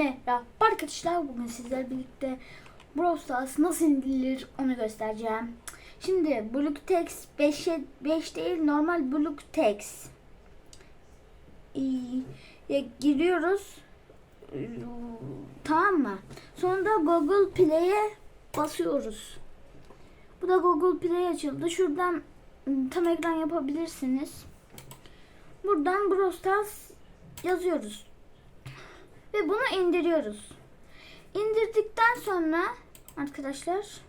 Merhaba arkadaşlar bugün sizlerle birlikte Brawl Stars nasıl indirilir onu göstereceğim. Şimdi Bluetex 5'e 5 değil normal Bluetex. Ee, ya giriyoruz. Tamam mı? Sonra da Google Play'e basıyoruz. Bu da Google Play açıldı. Şuradan ım, tam ekran yapabilirsiniz. Buradan Brawl Stars yazıyoruz. Ve bunu indiriyoruz. İndirdikten sonra arkadaşlar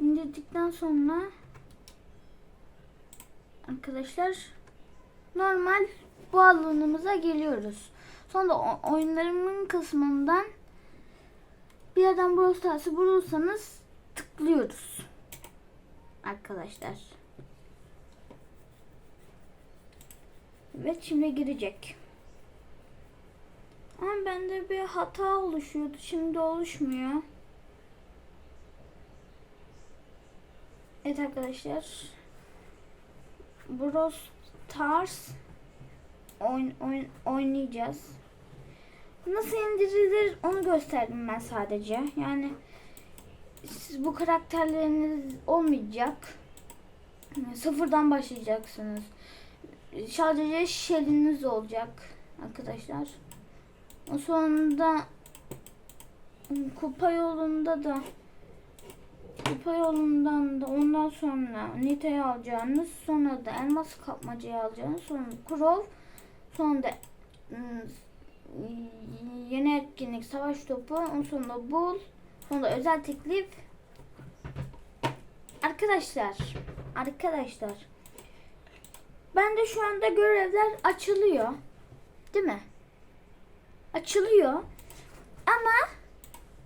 indirdikten sonra arkadaşlar normal bu alanımıza geliyoruz. Sonra oyunlarımın kısmından bir yerden Brawl Stars'ı bulursanız tıklıyoruz. Arkadaşlar. Evet şimdi girecek. Ama bende bir hata oluşuyordu. Şimdi oluşmuyor. Evet arkadaşlar. Brawl Stars oyun, oyun, oynayacağız. Nasıl indirilir onu gösterdim ben sadece. Yani siz bu karakterleriniz olmayacak. Sıfırdan başlayacaksınız. Sadece şeliniz olacak arkadaşlar. Sonunda kupa yolunda da kupa yolundan da ondan sonra Nita'yı alacağınız sonra da elmas kapmacayı alacağınız sonra Crow sonra da ım, yeni etkinlik savaş topu ondan sonra Bull sonra da özel teklif arkadaşlar arkadaşlar ben de şu anda görevler açılıyor değil mi? Açılıyor. Ama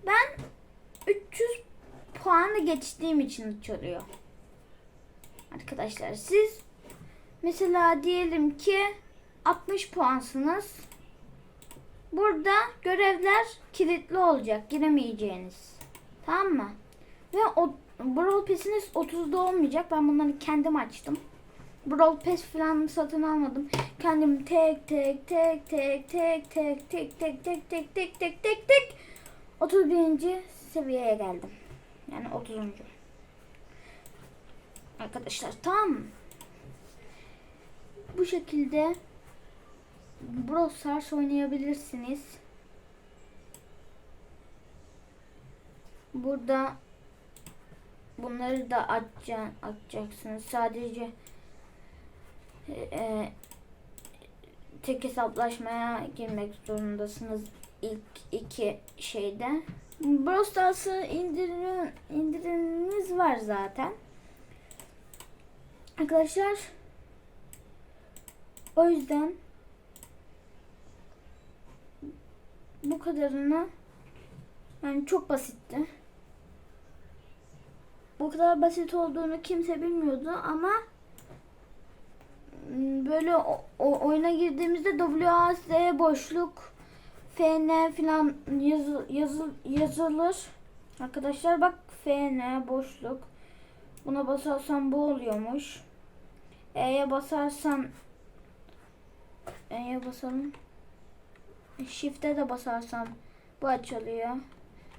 ben 300 puanı geçtiğim için açılıyor. Arkadaşlar siz mesela diyelim ki 60 puansınız. Burada görevler kilitli olacak. Giremeyeceğiniz. Tamam mı? Ve o Brawl Pass'iniz 30'da olmayacak. Ben bunları kendim açtım. Brawl Pass falan satın almadım. Kendim tek tek tek tek tek tek tek tek tek tek tek tek tek tek 31. seviyeye geldim. Yani 30. Arkadaşlar tam bu şekilde Brawl Stars oynayabilirsiniz. Burada bunları da açacaksınız. Sadece e, tek hesaplaşmaya girmek zorundasınız ilk iki şeyde. Brawl Stars'ı indirin, indiriminiz var zaten. Arkadaşlar o yüzden bu kadarını yani çok basitti. Bu kadar basit olduğunu kimse bilmiyordu ama böyle o, o- oyuna girdiğimizde WASD boşluk FN falan yazı, yazı, yazılır. Arkadaşlar bak FN boşluk. Buna basarsan bu oluyormuş. E'ye basarsan E'ye basalım. Shift'e de basarsam bu açılıyor.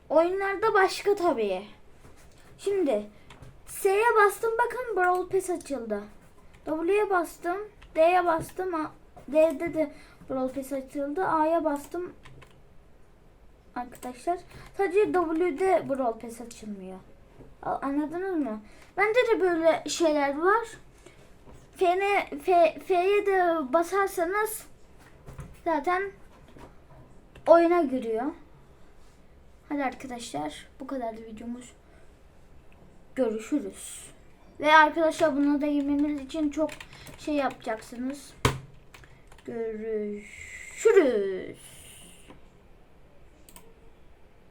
Oyunlarda başka tabii. Şimdi S'ye bastım bakın Brawl Pass açıldı. W'ye bastım. D'ye bastım. D'de de Brawl Pass açıldı. A'ya bastım. Arkadaşlar. Sadece W'de Brawl Pass açılmıyor. Anladınız mı? Bende de böyle şeyler var. F'ne, F, F'ye de basarsanız zaten oyuna giriyor. Hadi arkadaşlar bu kadar videomuz. Görüşürüz. Ve arkadaşlar buna da girmeniz için çok şey yapacaksınız. Görüşürüz.